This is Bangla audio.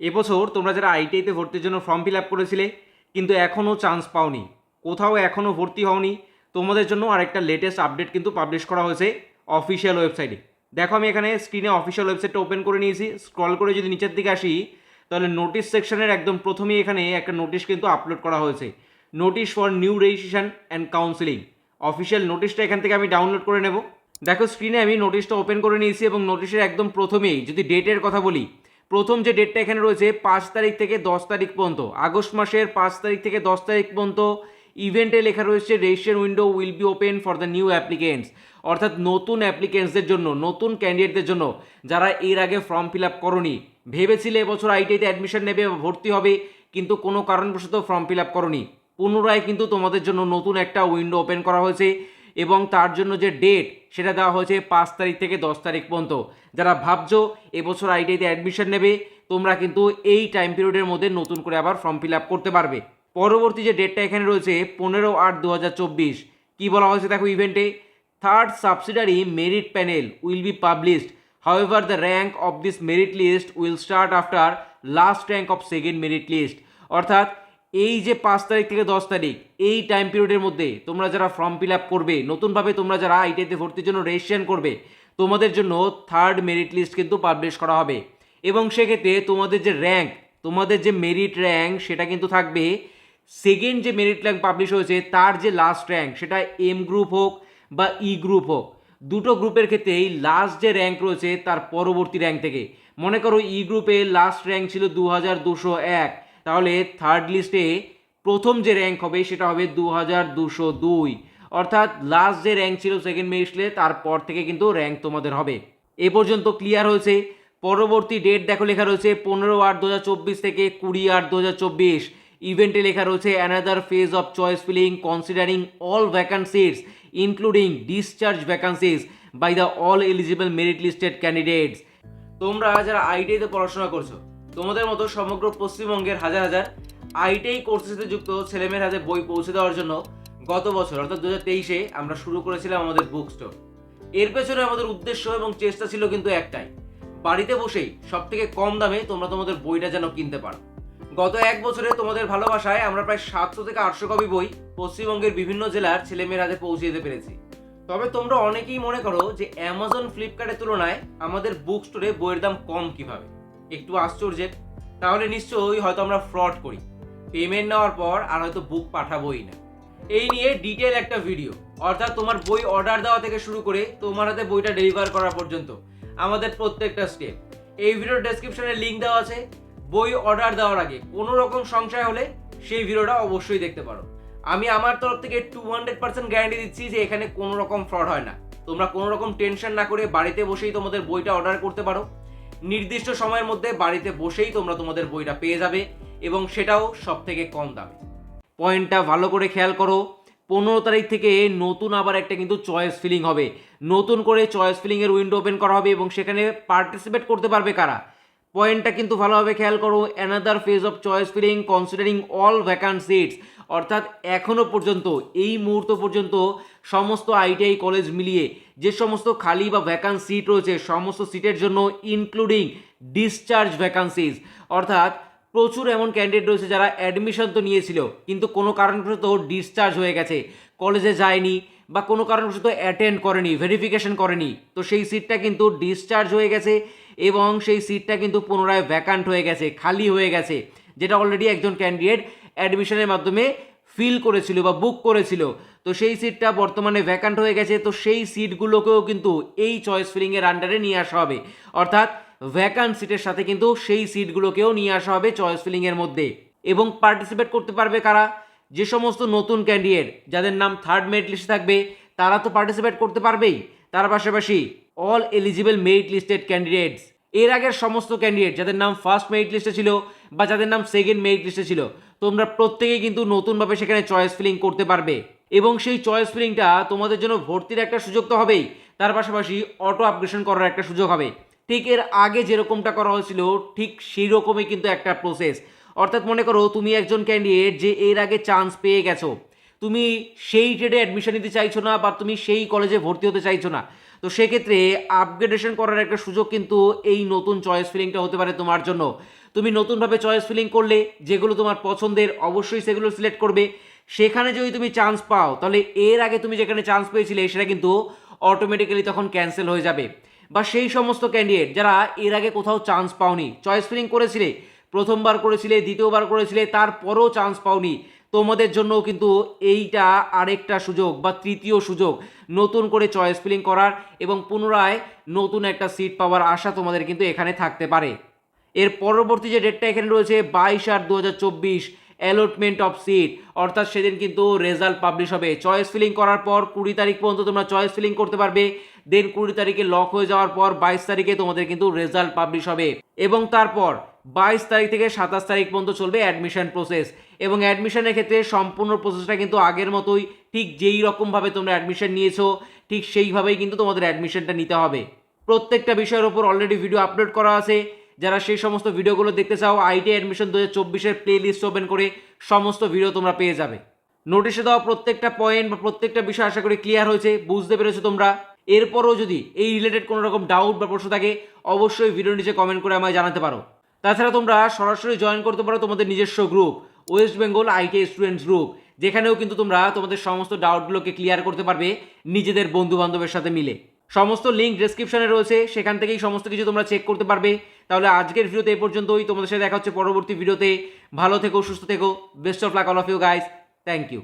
এবছর তোমরা যারা আইটিআইতে ভর্তির জন্য ফর্ম ফিল আপ করেছিলে, কিন্তু এখনও চান্স পাওনি। কোথাও এখনও ভর্তি হওনি। তোমাদের জন্য আরেকটা লেটেস্ট আপডেট কিন্তু পাবলিশ করা হয়েছে অফিসিয়াল ওয়েবসাইটে দেখো, আমি এখানে স্ক্রিনে অফিসিয়াল ওয়েবসাইটটা ওপেন করে নিয়েছি। স্ক্রল করে যদি নিচের দিকে আসি, তাহলে নোটিশ সেকশনের একদম প্রথমেই এখানে একটা নোটিশ কিন্তু আপলোড করা হয়েছে। Notice for new registration and counselling official নোটিশটা এখান থেকে আমি ডাউনলোড করে নেব। দেখো স্ক্রিনে আমি নোটিশটা ওপেন করে নিয়েছি এবং নোটিশের একদম প্রথমেই যদি ডেটের কথা বলি প্রথম যে ডেটটা এখানে রয়েছে, পাঁচ তারিখ থেকে দশ তারিখ পর্যন্ত। আগস্ট মাসের পাঁচ তারিখ থেকে দশ তারিখ পর্যন্ত ইভেন্টে লেখা রয়েছে registration window will be open for the new applicants অর্থাৎ নতুন অ্যাপ্লিকেন্টসদের জন্য, নতুন ক্যান্ডিডেটদের জন্য, যারা এর আগে ফর্ম ফিল আপ করনি। ভেবেছিলে এবছর আইটিআইতে অ্যাডমিশন নেবে ভর্তি হবে, কিন্তু কোনো কারণবশত ফর্ম ফিল আপ করনি। পুনরায় কিন্তু তোমাদের জন্য নতুন একটা উইন্ডো ওপেন করা হয়েছে। এবং তার জন্য যে ডেট সেটা দেওয়া হয়েছে পাঁচ তারিখ থেকে দশ তারিখ পর্যন্ত। যারা ভাবছ এবছর আইটিআইতে অ্যাডমিশন নেবে, তোমরা কিন্তু এই টাইম পিরিয়ডের মধ্যে নতুন করে আবার ফর্ম ফিল আপ করতে পারবে। পরবর্তী যে ডেটটা এখানে রয়েছে, পনেরো আট দু হাজার চব্বিশ। কী বলা হয়েছে দেখো ইভেন্টে third subsidiary merit panel will be published however the rank of this merit list will start after last rank of second merit list অর্থাৎ এই যে পাঁচ তারিখ থেকে দশ তারিখ, এই টাইম পিরিয়ডের মধ্যে তোমরা যারা ফর্ম ফিল আপ করবে, নতুনভাবে তোমরা যারা আইটিআইতে ভর্তির জন্য রেজিস্ট্রেশন করবে, তোমাদের জন্য থার্ড মেরিট লিস্ট কিন্তু পাবলিশ করা হবে। এবং সেক্ষেত্রে তোমাদের যে র্যাঙ্ক তোমাদের যে মেরিট র্যাঙ্ক সেটা কিন্তু থাকবে। সেকেন্ড যে মেরিট র্যাঙ্ক পাবলিশ হয়েছে, তার যে লাস্ট র্যাঙ্ক সেটা এম গ্রুপ হোক বা ই গ্রুপ হোক, দুটো গ্রুপের ক্ষেত্রেই লাস্ট যে র্যাঙ্ক রয়েছে, তার পরবর্তী র্যাঙ্ক থেকে। মনে করো ই গ্রুপে লাস্ট র্যাঙ্ক ছিল দু হাজার দুশো এক তাহলে থার্ড লিস্টে প্রথম যে র্যাঙ্ক হবে সেটা হবে দু হাজার দুশো দুই। অর্থাৎ লাস্ট যে র্যাঙ্ক ছিল সেকেন্ড মেরিট লিস্টে তারপর থেকে কিন্তু র্যাঙ্ক তোমাদের হবে। এ পর্যন্ত ক্লিয়ার হয়েছে। পরবর্তী ডেট দেখো লেখা রয়েছে পনেরো আট দু থেকে কুড়ি আট দু ইভেন্টে লেখা রয়েছে another phase of choice filling considering all vacancies including discharge vacancies by the all eligible merit listed candidates তোমরা যারা আইটিআইতে পড়াশোনা করছ তোমাদের মতো সমগ্র পশ্চিমবঙ্গের হাজার হাজার আইটিআই কোর্সের সাথে যুক্ত ছেলেমেয়ের হাতে বই পৌঁছে দেওয়ার জন্য গত বছর, অর্থাৎ দু তেইশে, আমরা শুরু করেছিলাম আমাদের বুক স্টোর এর পেছনে আমাদের উদ্দেশ্য এবং চেষ্টা ছিল কিন্তু একটাই। বাড়িতে বসেই সব থেকে কম দামে তোমরা তোমাদের বইটা যেন কিনতে পারো। গত এক বছরে তোমাদের ভালোবাসায় আমরা প্রায় সাতশো থেকে আটশো কপি বই পশ্চিমবঙ্গের বিভিন্ন জেলার ছেলেমেয়ের হাতে পৌঁছে দিতে পেরেছি। তবে তোমরা অনেকেই মনে করো যে অ্যামাজন ফ্লিপকার্টের তুলনায় আমাদের বুক স্টোরে বইয়ের দাম কম কীভাবে? একটু আশ্চর্যের। তাহলে নিশ্চয়ই হয়তো আমরা ফ্রড করি। পেমেন্ট নেওয়ার পর আর হয়তো বুক পাঠাবোই না। এই নিয়ে ডিটেল একটা ভিডিও অর্থাৎ তোমার বই অর্ডার দেওয়া থেকে শুরু করে তোমার হাতে বইটা ডেলিভার করা পর্যন্ত। আমাদের প্রত্যেকটা স্টেপ এই ভিডিওর ডেসক্রিপশনে লিঙ্ক দেওয়া আছে। বই অর্ডার দেওয়ার আগে কোনো রকম সংশয় হলে সেই ভিডিওটা অবশ্যই দেখতে পারো। আমি আমার তরফ থেকে টু হান্ড্রেড পার্সেন্ট গ্যারান্টি দিচ্ছি যে এখানে কোনো রকম ফ্রড হয় না। তোমরা কোনো রকম টেনশন না করে বাড়িতে বসেই তোমাদের বইটা অর্ডার করতে পারো। নির্দিষ্ট সময়ের মধ্যে বাড়িতে বসেই তোমরা তোমাদের বইটা পেয়ে যাবে এবং সেটাও সব থেকে কম দামে। পয়েন্টটা ভালো করে খেয়াল করো, পনেরো তারিখ থেকে নতুন আবার একটা কিন্তু চয়েস ফিলিং হবে। নতুন করে চয়েস ফিলিংয়ের উইন্ডো ওপেন করা হবে এবং সেখানে পার্টিসিপেট করতে পারবে কারা? পয়েন্টটা কিন্তু ভালোভাবে খেয়াল করো another phase of choice filling considering all vacant seats অর্থাৎ এখনও পর্যন্ত, এই মুহূর্ত পর্যন্ত সমস্ত আইটিআই কলেজ মিলিয়ে যে সমস্ত খালি বা ভ্যাকান্ট সিট রয়েছে, সমস্ত সিটের জন্য ইনক্লুডিং ডিসচার্জ ভ্যাকান্সিজ অর্থাৎ প্রচুর এমন ক্যান্ডিডেট রয়েছে যারা অ্যাডমিশন তো নিয়েছিল, কিন্তু কোনো কারণবশত ডিসচার্জ হয়ে গেছে। কলেজে যায়নি বা কোনো কারণবশত অ্যাটেন্ড করেনি ভেরিফিকেশন করেনি। তো সেই সিটটা কিন্তু ডিসচার্জ হয়ে গেছে এবং সেই সিটটা কিন্তু পুনরায় ভ্যাকান্ট হয়ে গেছে, খালি হয়ে গেছে, যেটা অলরেডি একজন ক্যান্ডিডেট অ্যাডমিশনের মাধ্যমে ফিল করেছিল বা বুক করেছিল। তো সেই সিটটা বর্তমানে ভ্যাকান্ট হয়ে গেছে, তো সেই সিটগুলোকেও কিন্তু এই চয়েস ফিলিংয়ের আন্ডারে নিয়ে আসা হবে। অর্থাৎ ভ্যাকান্ট সিটের সাথে কিন্তু সেই সিটগুলোকেও নিয়ে আসা হবে চয়েস ফিলিংয়ের মধ্যে। এবং পার্টিসিপেট করতে পারবে কারা? যে সমস্ত নতুন ক্যান্ডিডেট যাদের নাম থার্ড মেরিট লিস্টে থাকবে, তারা তো পার্টিসিপেট করতে পারবেই। তার পাশাপাশি all eligible merit listed candidates এর আগের সমস্ত ক্যান্ডিডেট যাদের নাম ফার্স্ট মেরিট লিস্টে ছিল বা যাদের নাম সেকেন্ড মেরিট লিস্টে ছিল, তোমরা প্রত্যেকেই কিন্তু নতুনভাবে সেখানে চয়েস ফিলিং করতে পারবে। এবং সেই চয়েস ফিলিংটা তোমাদের জন্য ভর্তির একটা সুযোগ তো হবেই। তার পাশাপাশি অটো আপগ্রেশন করার একটা সুযোগ হবে। ঠিক এর আগে যেরকমটা করা হয়েছিল, ঠিক সেই রকমই কিন্তু একটা প্রসেস অর্থাৎ মনে করো, তুমি একজন ক্যান্ডিডেট যে এর আগে চান্স পেয়ে গেছো। তুমি সেই ট্রেডে অ্যাডমিশন নিতে চাইছো না বা তুমি সেই কলেজে ভর্তি হতে চাইছো না। তো সেক্ষেত্রে আপগ্রেডেশন করার একটা সুযোগ কিন্তু এই নতুন চয়েস ফিলিংটা হতে পারে তোমার জন্য। তুমি নতুনভাবে চয়েস ফিলিং করলে, যেগুলো তোমার পছন্দের, অবশ্যই সেগুলো সিলেক্ট করবে। সেখানে যদি তুমি চান্স পাও, তাহলে এর আগে তুমি যেখানে চান্স পেয়েছিলে, সেটা কিন্তু অটোমেটিক্যালি তখন ক্যান্সেল হয়ে যাবে। বা সেই সমস্ত ক্যান্ডিডেট যারা এর আগে কোথাও চান্স পাওনি চয়েস ফিলিং করেছিলে, প্রথমবার করেছিলে, দ্বিতীয়বার করেছিলে, তারপরেও চান্স পাওনি, তোমাদের জন্যও কিন্তু এইটা আরেকটা সুযোগ বা তৃতীয় সুযোগ, নতুন করে চয়েস ফিলিং করার এবং পুনরায় নতুন একটা সিট পাওয়ার আশা তোমাদের কিন্তু এখানে থাকতে পারে। এর পরবর্তী যে ডেটটা এখানে রয়েছে, বাইশ আট দু অ্যালটমেন্ট অফ সিট অর্থাৎ সেদিন কিন্তু রেজাল্ট পাবলিশ হবে। চয়েস ফিলিং করার পর কুড়ি তারিখ পর্যন্ত তোমরা চয়েস ফিলিং করতে পারবে। দেন কুড়ি তারিখে লক হয়ে যাওয়ার পর বাইশ তারিখে তোমাদের কিন্তু রেজাল্ট পাবলিশ হবে। এবং তারপর বাইশ তারিখ থেকে সাতাশ তারিখ পর্যন্ত চলবে অ্যাডমিশন প্রসেস এবং অ্যাডমিশনের ক্ষেত্রে সম্পূর্ণ প্রসেসটা কিন্তু আগের মতোই। ঠিক যেই রকমভাবে তোমরা অ্যাডমিশন নিয়েছো, ঠিক সেইভাবেই কিন্তু তোমাদের অ্যাডমিশনটা নিতে হবে। প্রত্যেকটা বিষয়ের ওপর অলরেডি ভিডিও আপলোড করা আছে। যারা সেই সমস্ত ভিডিওগুলো দেখতে চাও আইটি অ্যাডমিশন দু হাজার চব্বিশের প্লে লিস্ট ওপেন করে সমস্ত ভিডিও তোমরা পেয়ে যাবে। নোটিশে দেওয়া প্রত্যেকটা পয়েন্ট বা প্রত্যেকটা বিষয় আশা করি ক্লিয়ার হয়েছে, বুঝতে পেরেছ তোমরা। এরপরও যদি এই রিলেটেড কোনো রকম ডাউট বা প্রশ্ন থাকে, অবশ্যই ভিডিওর নিচে কমেন্ট করে আমায় জানাতে পারো। তাছাড়া তোমরা সরাসরি জয়েন করতে পারো তোমাদের নিজস্ব group West Bengal IT students group যেখানেও কিন্তু তোমরা তোমাদের সমস্ত ডাউটগুলোকে ক্লিয়ার করতে পারবে নিজেদের বন্ধু বান্ধবের সাথে মিলে। সমস্ত লিঙ্ক ডিসক্রিপশনে রয়েছে, সেখান থেকেই সমস্ত কিছু তোমরা চেক করতে পারবে। তাহলে আজকের ভিডিওতে এ পর্যন্তই। তোমাদের সাথে দেখা হচ্ছে পরবর্তী ভিডিওতে ভালো থেকো, সুস্থ থেকো। Best of luck all of you guys thank you